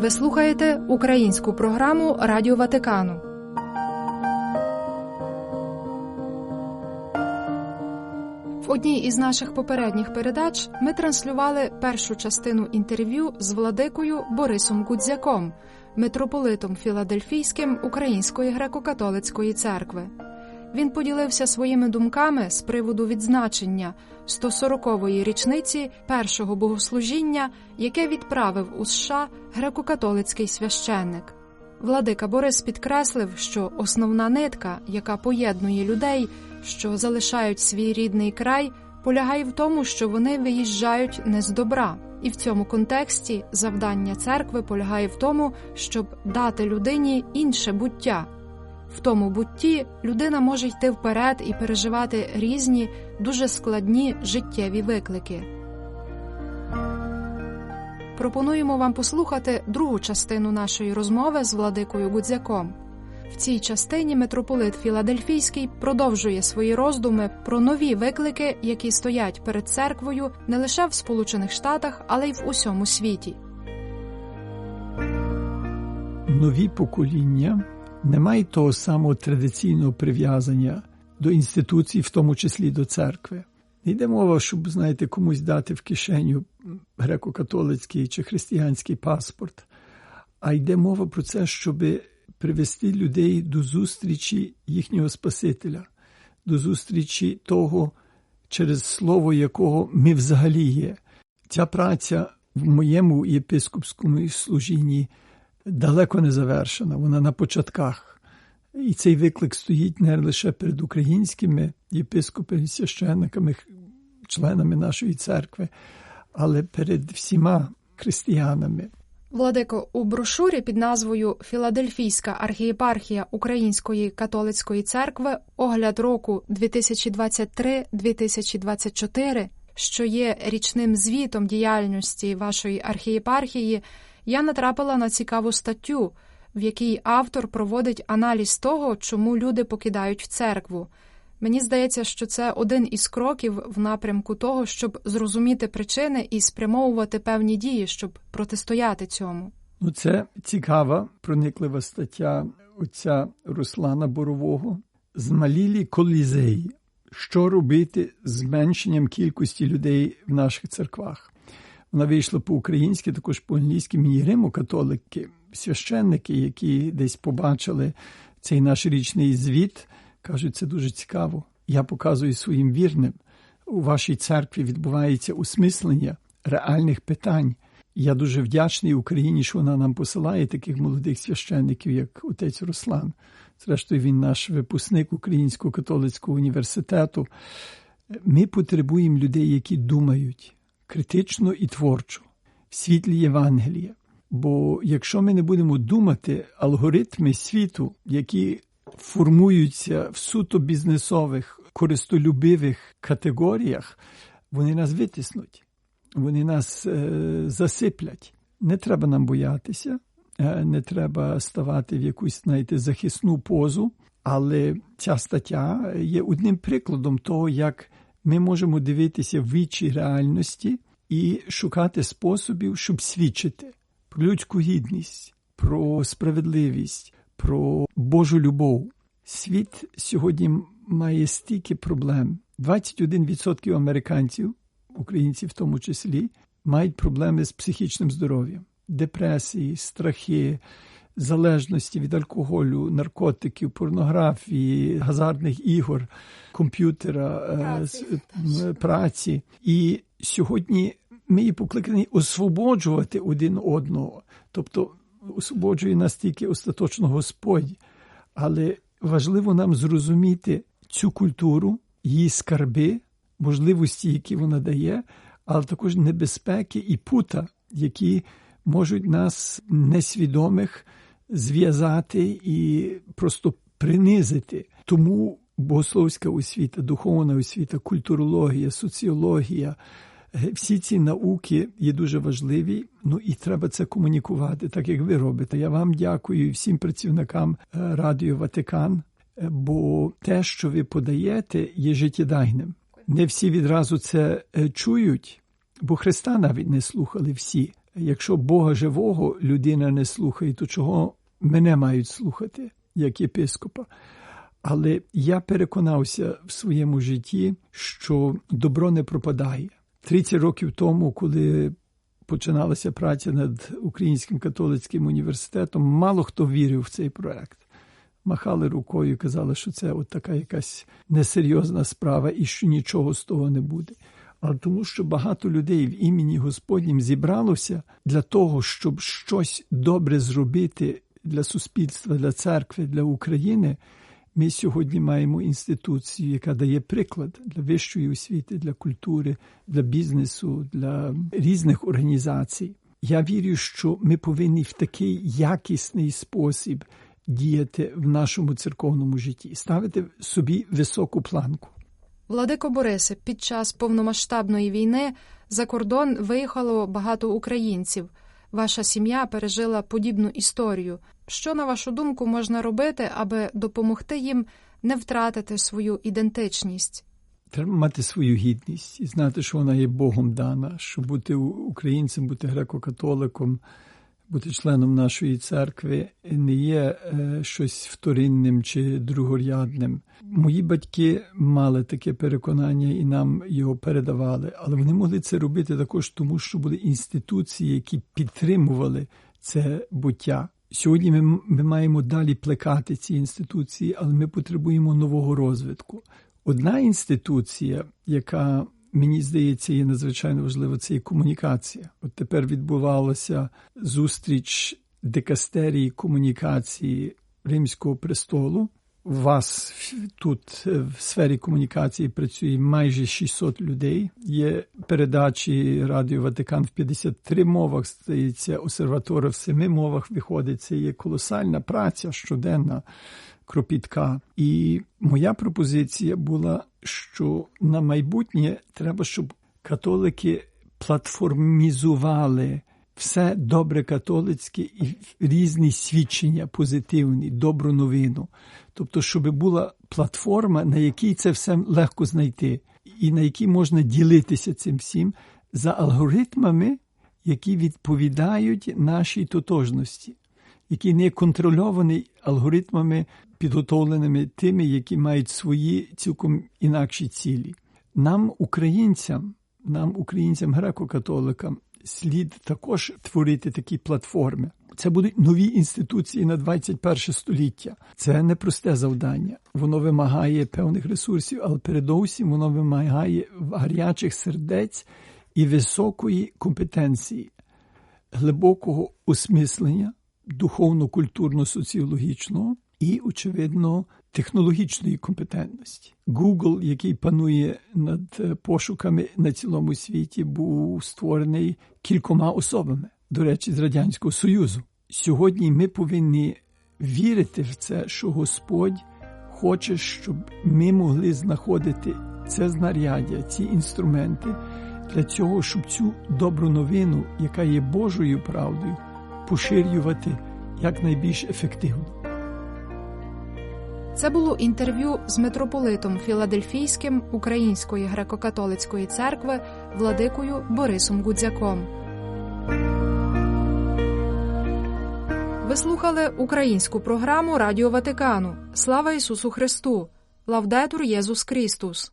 Ви слухаєте українську програму Радіо Ватикану. В одній із наших попередніх передач ми транслювали першу частину інтерв'ю з владикою Борисом Гудзяком, митрополитом Філадельфійським Української греко-католицької церкви. Він поділився своїми думками з приводу відзначення 140-ї річниці першого богослужіння, яке відправив у США греко-католицький священник. Владика Борис підкреслив, що основна нитка, яка поєднує людей, що залишають свій рідний край, полягає в тому, що вони виїжджають не з добра. І в цьому контексті завдання церкви полягає в тому, щоб дати людині інше буття. В тому бутті людина може йти вперед і переживати різні, дуже складні життєві виклики. Пропонуємо вам послухати другу частину нашої розмови з владикою Гудзяком. В цій частині митрополит Філадельфійський продовжує свої роздуми про нові виклики, які стоять перед церквою не лише в Сполучених Штатах, але й в усьому світі. Нові покоління не мають того самого традиційного прив'язання до інституцій, в тому числі до церкви. Не йде мова, щоб, знаєте, комусь дати в кишеню греко-католицький чи християнський паспорт, а йде мова про це, щоб привести людей до зустрічі їхнього Спасителя, до зустрічі того, через слово якого ми взагалі є. Ця праця в моєму єпископському служінні далеко не завершена, вона на початках. І цей виклик стоїть не лише перед українськими єпископами, священниками, членами нашої церкви, але перед всіма християнами. Владико, у брошурі під назвою Філадельфійська архієпархія Української католицької церкви огляд року 2023-2024, що є річним звітом діяльності вашої архієпархії, я натрапила на цікаву статтю, в якій автор проводить аналіз того, чому люди покидають церкву. Мені здається, що це один із кроків в напрямку того, щоб зрозуміти причини і спрямовувати певні дії, щоб протистояти цьому. Ну, це цікава, прониклива стаття отця Руслана Борового. Змалілі колізеї. Що робити з зменшенням кількості людей в наших церквах? Вона вийшла по-українськи, також по-англійськи. Мені Риму католики, священники, які десь побачили цей наш річний звіт. Кажуть, це дуже цікаво. Я показую своїм вірним. У вашій церкві відбувається осмислення реальних питань. Я дуже вдячний Україні, що вона нам посилає таких молодих священників, як отець Руслан. Зрештою, він наш випускник Українського католицького університету. Ми потребуємо людей, які думають критично і творчо, в світлі Євангелія. Бо якщо ми не будемо думати алгоритми світу, які формуються в суто бізнесових, користолюбивих категоріях, вони нас витиснуть, вони нас е, засиплять. Не треба нам боятися, е, не треба ставати в якусь знаєте, захисну позу, але ця стаття є одним прикладом того, як ми можемо дивитися в вічі реальності і шукати способів, щоб свідчити про людську гідність, про справедливість про Божу любов. Світ сьогодні має стільки проблем. 21% американців, українців в тому числі, мають проблеми з психічним здоров'ям, депресії, страхи, залежності від алкоголю, наркотиків, порнографії, газардних ігор, комп'ютера, праці. праці. І сьогодні ми є покликані освободжувати один одного. Тобто освободжує нас тільки остаточно Господь, але важливо нам зрозуміти цю культуру, її скарби, можливості, які вона дає, але також небезпеки і пута, які можуть нас несвідомих зв'язати і просто принизити. Тому богословська освіта, духовна освіта, культурологія, соціологія. Всі ці науки є дуже важливі, ну і треба це комунікувати, так як ви робите. Я вам дякую всім працівникам е, Радіо Ватикан, е, бо те, що ви подаєте, є життєдайним. Не всі відразу це е, чують, бо Христа навіть не слухали всі. Якщо Бога живого людина не слухає, то чого мене мають слухати, як єпископа? Але я переконався в своєму житті, що добро не пропадає. 30 років тому, коли починалася праця над Українським католицьким університетом, мало хто вірив в цей проект. Махали рукою казали, що це от така якась несерйозна справа і що нічого з того не буде. Але тому, що багато людей в імені Господнім зібралося для того, щоб щось добре зробити для суспільства, для церкви, для України. Ми сьогодні маємо інституцію, яка дає приклад для вищої освіти, для культури, для бізнесу, для різних організацій. Я вірю, що ми повинні в такий якісний спосіб діяти в нашому церковному житті, ставити собі високу планку. Владико Борисе, під час повномасштабної війни за кордон виїхало багато українців. Ваша сім'я пережила подібну історію. Що, на вашу думку, можна робити, аби допомогти їм не втратити свою ідентичність? Треба мати свою гідність і знати, що вона є Богом дана, що бути українцем, бути греко-католиком, бути членом нашої церкви не є е, щось вторинним чи другорядним. Мої батьки мали таке переконання і нам його передавали, але вони могли це робити також тому, що були інституції, які підтримували це буття. Сьогодні ми, ми маємо далі плекати ці інституції, але ми потребуємо нового розвитку. Одна інституція, яка мені здається, є надзвичайно важливо, це є комунікація. От тепер відбувалася зустріч дикастерії комунікації Римського престолу. У вас тут в сфері комунікації працює майже 600 людей. Є передачі Радіо Ватикан в 53 мовах, здається, обсерватори в 7 мовах виходить. Це є колосальна праця щоденна, кропітка. І моя пропозиція була, що на майбутнє треба, щоб католики платформізували все добре католицьке і різні свідчення позитивні, добру новину. Тобто, щоб була платформа, на якій це все легко знайти, і на якій можна ділитися цим всім за алгоритмами, які відповідають нашій тотожності, які не контрольовані алгоритмами, підготовленими тими, які мають свої цілком інакші цілі. Нам, українцям, нам, українцям, греко-католикам, слід також творити такі платформи. Це будуть нові інституції на 21 століття. Це непросте завдання. Воно вимагає певних ресурсів, але передовсім воно вимагає гарячих сердець і високої компетенції, глибокого осмислення духовно-культурно-соціологічного і, очевидно, технологічної компетентності. Google, який панує над пошуками на цілому світі, був створений кількома особами, до речі, з Радянського Союзу. Сьогодні ми повинні вірити в це, що Господь хоче, щоб ми могли знаходити це знаряддя, ці інструменти для цього, щоб цю добру новину, яка є Божою правдою, поширювати якнайбільш ефективно. Це було інтерв'ю з митрополитом Філадельфійським Української греко-католицької церкви владикою Борисом Гудзяком. Ви слухали українську програму Радіо Ватикану. Слава Ісусу Христу! Лавдетур Єсус Христос!